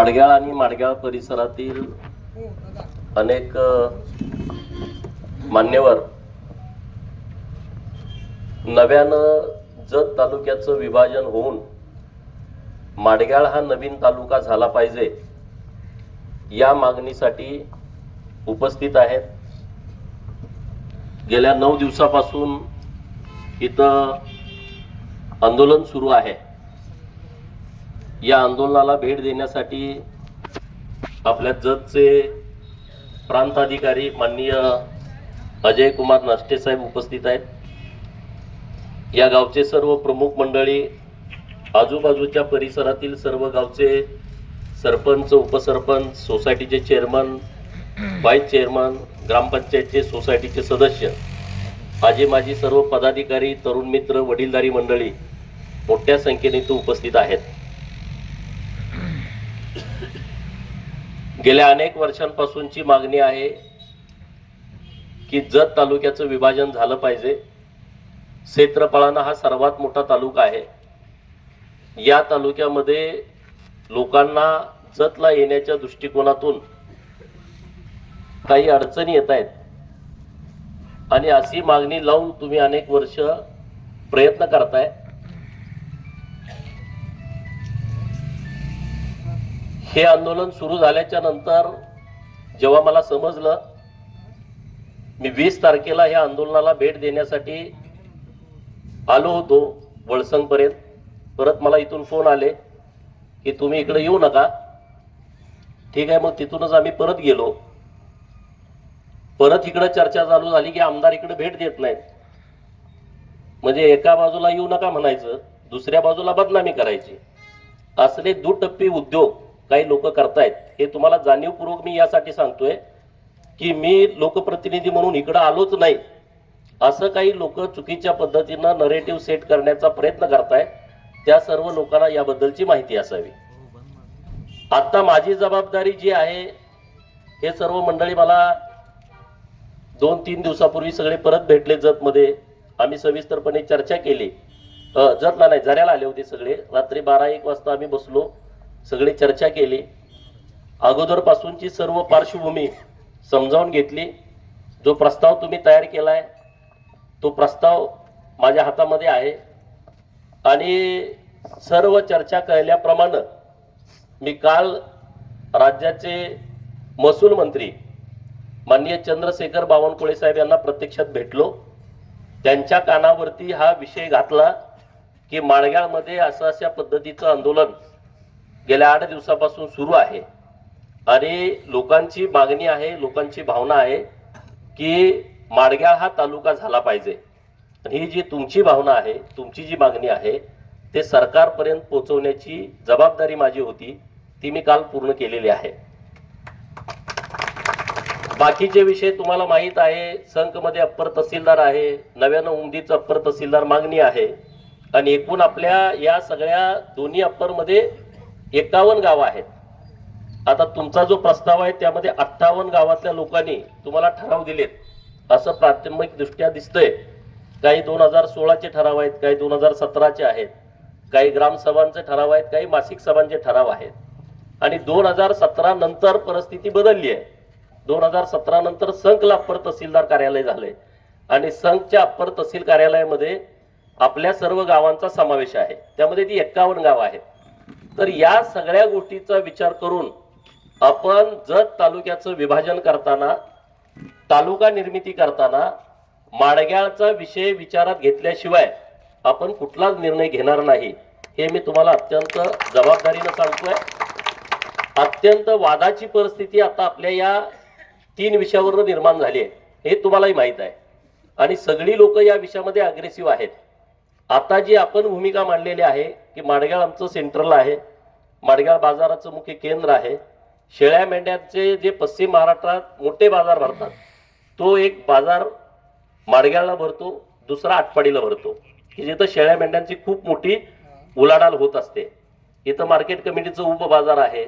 माडग्याळ आणि माडग्याळ परिसरातील अनेक मान्यवर नव्यानं जत तालुक्याचं विभाजन होऊन माडग्याळ हा नवीन तालुका झाला पाहिजे या मागणीसाठी उपस्थित आहेत. गेल्या नऊ दिवसापासून इथं आंदोलन सुरू आहे. या आंदोलनाला भेट देण्यासाठी आपल्या जतचे प्रांताधिकारी माननीय अजय कुमार नष्टे साहेब उपस्थित आहेत. या गावचे सर्व प्रमुख मंडळी आजूबाजूच्या परिसरातील सर्व गावचे सरपंच उपसरपंच सोसायटीचे चेअरमन व्हाईस चेअरमन ग्रामपंचायतचे सोसायटीचे सदस्य माझे माझी सर्व पदाधिकारी तरुण मित्र वडीलधारी मंडळी मोठ्या संख्येने इथं उपस्थित आहेत. गेल्या अनेक वर्षांपासूनची मागणी आहे की जत तालुक्याचं विभाजन झालं पाहिजे. क्षेत्रफळानं हा सर्वात मोठा तालुका आहे. या तालुक्यामध्ये लोकांना जतला येण्याच्या दृष्टिकोनातून काही अडचणी येत आहेत. आणि अशी मागणी लावून तुम्ही अनेक वर्ष प्रयत्न करताय. हे आंदोलन सुरू झाल्याच्यानंतर जेव्हा मला समजलं मी वीस तारखेला या आंदोलनाला भेट देण्यासाठी आलो होतो वळसंगपर्यंत परत मला इथून फोन आले की तुम्ही इकडे येऊ नका. ठीक आहे मग तिथूनच आम्ही परत गेलो. परत इकडे चर्चा चालू झाली की आमदार इकडे भेट देत नाहीत. म्हणजे एका बाजूला येऊ नका म्हणायचं दुसऱ्या बाजूला बदनामी करायची. असले दुटप्पी उद्योग काही लोक करतायत हे तुम्हाला जाणीवपूर्वक मी यासाठी सांगतोय की मी लोकप्रतिनिधी म्हणून इकडं आलोच नाही. असं काही लोक चुकीच्या पद्धतीनं नरेटिव्ह सेट करण्याचा प्रयत्न करतायत त्या सर्व लोकांना याबद्दलची माहिती असावी. आता माझी जबाबदारी जी आहे हे सर्व मंडळी मला दोन तीन दिवसापूर्वी सगळे परत भेटले जतमध्ये. आम्ही सविस्तरपणे चर्चा केली. जतला नाही झऱ्याला आले होते सगळे. रात्री बारा एक वाजता आम्ही बसलो. सगळी चर्चा केली. अगोदरपासूनची सर्व पार्श्वभूमी समजावून घेतली. जो प्रस्ताव तुम्ही तयार केलाय तो प्रस्ताव माझ्या हातामध्ये आहे. आणि सर्व चर्चा कळल्याप्रमाणे मी काल राज्याचे महसूल मंत्री माननीय चंद्रशेखर बावनकुळे साहेब यांना प्रत्यक्षात भेटलो. त्यांच्या कानावरती हा विषय घातला की माळग्यामध्ये असं अशा पद्धतीचं आंदोलन गेल्या आठ दिवसापासून सुरू आहे. आणि लोकांची मागणी आहे लोकांची भावना आहे की माडग्याळ हा तालुका झाला पाहिजे. ही जी तुमची भावना आहे तुमची जी मागणी आहे ते सरकारपर्यंत पोहोचवण्याची जबाबदारी माझी होती ती मी काल पूर्ण केलेली आहे. बाकीचे विषय तुम्हाला माहीत आहे संकमध्ये अप्पर तहसीलदार आहे नव्यानं उमदीचं अप्पर तहसीलदार मागणी आहे. आणि एकूण आपल्या या सगळ्या दोन्ही अप्परमध्ये एकावन्न गावं आहेत. आता तुमचा जो प्रस्ताव आहे त्यामध्ये अठ्ठावन्न गावातल्या लोकांनी तुम्हाला ठराव दिलेत. असं प्राथमिक दृष्ट्या दिसतंय. काही दोन हजार सोळाचे ठराव आहेत काही दोन हजार सतराचे आहेत. काही ग्रामसभांचे ठराव आहेत काही मासिक सभांचे ठराव आहेत. आणि दोन हजार सतरा नंतर परिस्थिती बदलली आहे. दोन हजार सतरा नंतर संघला अप्पर तहसीलदार कार्यालय झाले आणि संघच्या अप्पर तहसील कार्यालयामध्ये आपल्या सर्व गावांचा समावेश आहे. त्यामध्ये ती एक्कावन्न गावं आहेत. तर या सगळ्या गोष्टीचा विचार करून आपण जत तालुक्याचं विभाजन करताना तालुका निर्मिती करताना माडग्याळचा विषय विचारात घेतल्याशिवाय आपण कुठलाच निर्णय घेणार नाही हे मी तुम्हाला अत्यंत जबाबदारीनं सांगतोय. अत्यंत वादाची परिस्थिती आता आपल्या या तीन विषयावर निर्माण झाली आहे हे तुम्हालाही माहीत आहे. आणि सगळी लोक या विषयामध्ये अग्रेसिव्ह आहेत. आता जी आपण भूमिका मांडलेली आहे की माडगाळ आमचं सेंट्रल आहे माडगाळ बाजाराचं मुख्य केंद्र आहे. शेळ्या मेंढ्यांचे जे पश्चिम महाराष्ट्रात मोठे बाजार भरतात तो एक बाजार माडगाळला भरतो दुसरा आटपाडीला भरतो. की जिथं शेळ्या मेंढ्यांची खूप मोठी उलाढाल होत असते. इथं मार्केट कमिटीचं उपबाजार आहे.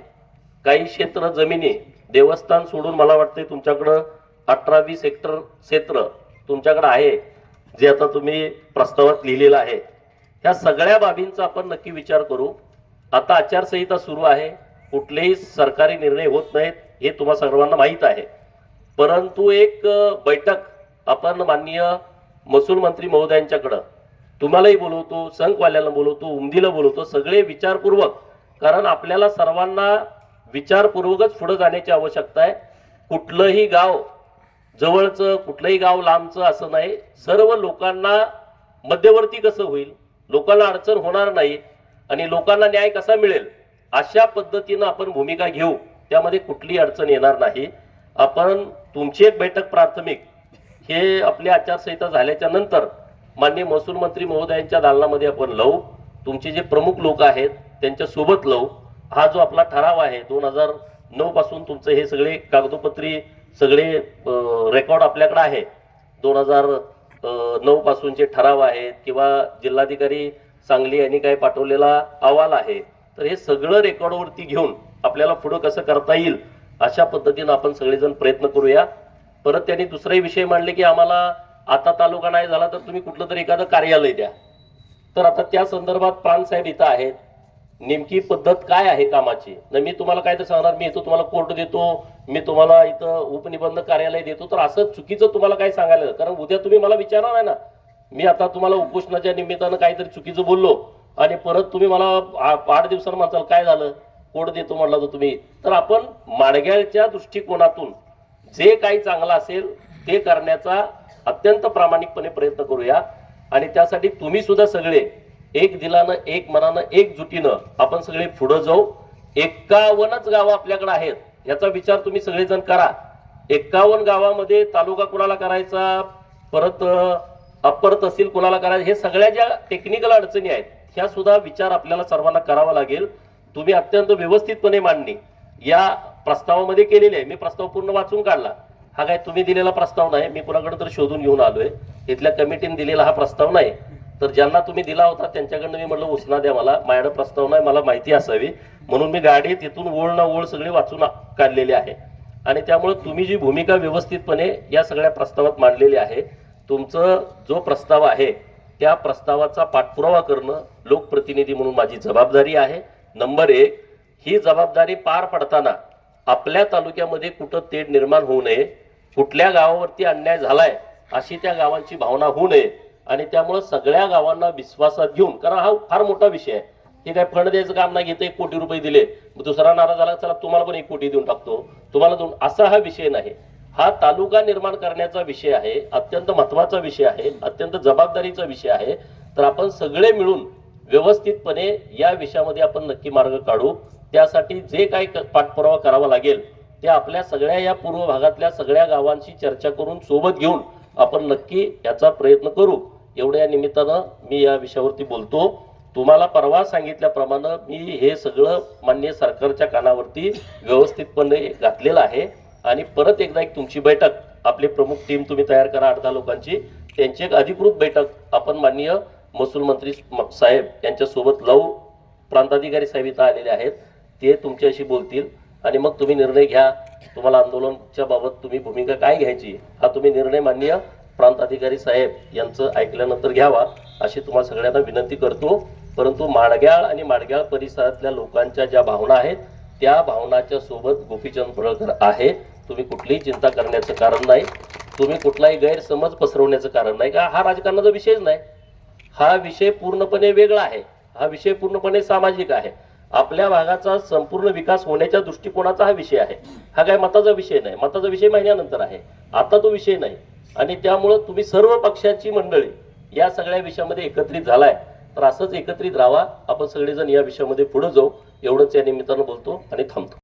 काही क्षेत्र जमिनी देवस्थान सोडून मला वाटते तुमच्याकडं अठरा वीस हेक्टर क्षेत्र तुमच्याकडं आहे जे आता तुम्ही प्रस्तावात लिहिलेलं आहे. ह्या सगळ्या बाबींचा आपण नक्की विचार करू. आता आचारसंहिता सुरू आहे. कुठलेही सरकारी निर्णय होत नाहीत हे तुम्हा सर्वांना माहीत आहे. परंतु एक बैठक आपण माननीय महसूल मंत्री महोदयांच्याकडं तुम्हालाही बोलवतो संखवाल्याला बोलवतो उमदीला बोलवतो सगळे विचारपूर्वक कारण आपल्याला सर्वांना विचारपूर्वकच पुढं जाण्याची आवश्यकता आहे. कुठलंही गाव जवळचं कुठलंही गाव लांबचं असं नाही. सर्व लोकांना मध्यवर्ती कसं होईल? लोकांना अडचण होणार नाही. आणि लोकांना न्याय कसा मिळेल? अशा पद्धतीनं आपण भूमिका घेऊ. त्यामध्ये कुठली अडचण येणार नाही. आपण तुमची एक बैठक प्राथमिक हे आपली आचारसंहिता झाल्याच्यानंतर माननीय महसूल मंत्री महोदयांच्या दालनामध्ये आपण लावू. तुमचे जे प्रमुख लोक आहेत त्यांच्यासोबत लावू. हा जो आपला ठराव आहे दोन हजार नऊ पासून तुमचं हे सगळे कागदोपत्री सगळे रेकॉर्ड आपल्याकडे आहे. दोन हजार नऊ पासूनचे ठराव आहेत किंवा जिल्हाधिकारी सांगली यांनी काय पाठवलेला अहवाल आहे. तर हे सगळं रेकॉर्डवरती घेऊन आपल्याला पुढं कसं करता येईल अशा पद्धतीनं आपण सगळेजण प्रयत्न करूया. परत त्यांनी दुसराही विषय मांडले की आम्हाला आता तालुका नाही झाला तर तुम्ही कुठलं तरी एखादं कार्यालय द्या. तर आता त्या संदर्भात प्राणसाहेब इथं आहेत. नेमकी पद्धत काय आहे कामाची? न मी तुम्हाला काय तर सांगणार मी इथं तुम्हाला कोर्ट देतो मी तुम्हाला इथं उपनिबंध कार्यालय देतो तर असं चुकीचं तुम्हाला काय सांगायला कारण उद्या तुम्ही मला विचारणार आहे ना. मी आता तुम्हाला उपोषणाच्या निमित्तानं काहीतरी चुकीचं बोललो. आणि परत तुम्ही मला आठ दिवसानं म्हणताल काय झालं? कोड देतो? म्हटलं तर तुम्ही. तर आपण माडग्याच्या दृष्टिकोनातून जे काही चांगलं असेल ते करण्याचा अत्यंत प्रामाणिकपणे प्रयत्न करूया. आणि त्यासाठी तुम्ही सुद्धा सगळे एक दिलानं एक मनानं एकजुटीनं आपण सगळे पुढं जाऊ. एक्कावन्नच गावं आपल्याकडे आहेत याचा विचार तुम्ही सगळेजण करा. एक्कावन्न गावामध्ये तालुका कुणाला करायचा? परत अप्पर तहसील कुणाला करायचं हे सगळ्या ज्या टेक्निकल अडचणी आहेत ह्या सुद्धा विचार आपल्याला सर्वांना करावा लागेल. तुम्ही अत्यंत व्यवस्थितपणे मांडणी. या प्रस्तावामध्ये केलेली आहे. मी प्रस्ताव पूर्ण वाचून काढला. हा काय तुम्ही दिलेला प्रस्ताव नाही मी कुणाकडे तर शोधून घेऊन आलोय. इथल्या कमिटीने दिलेला हा प्रस्ताव नाही. तर ज्यांना तुम्ही दिला होता त्यांच्याकडनं मी म्हटलं उचना द्या मला. माझ्याकडे प्रस्ताव नाही मला माहिती असावी. म्हणून मी गाडी तिथून ओळ ना ओळ सगळी वाचून काढलेली आहे. आणि त्यामुळे तुम्ही जी भूमिका व्यवस्थितपणे या सगळ्या प्रस्तावात मांडलेली आहे तुमचं जो प्रस्ताव आहे त्या प्रस्तावाचा पाठपुरावा करणं लोकप्रतिनिधी म्हणून माझी जबाबदारी आहे. नंबर एक ही जबाबदारी पार पडताना आपल्या तालुक्यामध्ये कुठं तेढ निर्माण होऊ नये कुठल्या गावावरती अन्याय झालाय अशी त्या गावांची भावना होऊ नये आणि त्यामुळं सगळ्या गावांना विश्वासात घेऊन कारण हा फार मोठा विषय आहे. हे काय फंड द्यायचं काम नाही घेतं एक कोटी रुपये दिले मग दुसरा नाराज झाला चला तुम्हाला पण एक कोटी देऊन टाकतो. तुम्हाला दोन असा हा विषय नाही. हा तालुका निर्माण करण्याचा विषय आहे अत्यंत महत्त्वाचा विषय आहे अत्यंत जबाबदारीचा विषय आहे. तर आपण सगळे मिळून व्यवस्थितपणे या विषयामध्ये आपण नक्की मार्ग काढू. त्यासाठी जे काही क- पाठपुरावा करावा लागेल ते आपल्या सगळ्या या पूर्व भागातल्या सगळ्या गावांशी चर्चा करून सोबत घेऊन आपण नक्की याचा प्रयत्न करू. एवढ्या निमित्तानं मी या विषयावरती बोलतो. तुम्हाला परवा सांगितल्याप्रमाणे मी हे सगळं मान्य सरकारच्या कानावरती व्यवस्थितपणे घातलेलं आहे. आणि परत एकदा एक तुमची बैठक आपली प्रमुख टीम तुम्ही तयार करा आठ दहा लोकांची. त्यांची एक अधिकृत बैठक आपण माननीय महसूल मंत्री साहेब यांच्यासोबत लावू. प्रांताधिकारी साहेब इथं आलेले आहेत. ते तुमच्याशी बोलतील. आणि मग तुम्ही निर्णय घ्या. तुम्हाला आंदोलनच्या बाबत तुम्ही भूमिका काय घ्यायची हा तुम्ही निर्णय माननीय प्रांत अधिकारी साहेब यांचं ऐकल्यानंतर घ्यावा अशी तुम्हाला सगळ्यांना विनंती करतो. परंतु माडग्याळ आणि माडग्याळ परिसरातल्या लोकांच्या ज्या भावना आहेत त्या भावनाच्या सोबत गोपीचंद पडळकर आहे. तुम्ही कुठलीही चिंता करण्याचं कारण नाही. तुम्ही कुठलाही गैरसमज पसरवण्याचं कारण नाही. का हा राजकारणाचा विषयच नाही. हा विषय पूर्णपणे वेगळा आहे. हा विषय पूर्णपणे सामाजिक आहे. आपल्या भागाचा संपूर्ण विकास होण्याच्या दृष्टिकोनाचा हा विषय आहे. हा काय मताचा विषय नाही. मताचा विषय महिन्यानंतर आहे. आता तो विषय नाही. आणि त्यामुळं तुम्ही सर्व पक्षाची मंडळी या सगळ्या विषयामध्ये एकत्रित झालाय. तर असंच एकत्रित राहा. आपण सगळेजण या विषयामध्ये पुढे जाऊ. एवढंच या निमित्तानं बोलतो आणि थांबतो.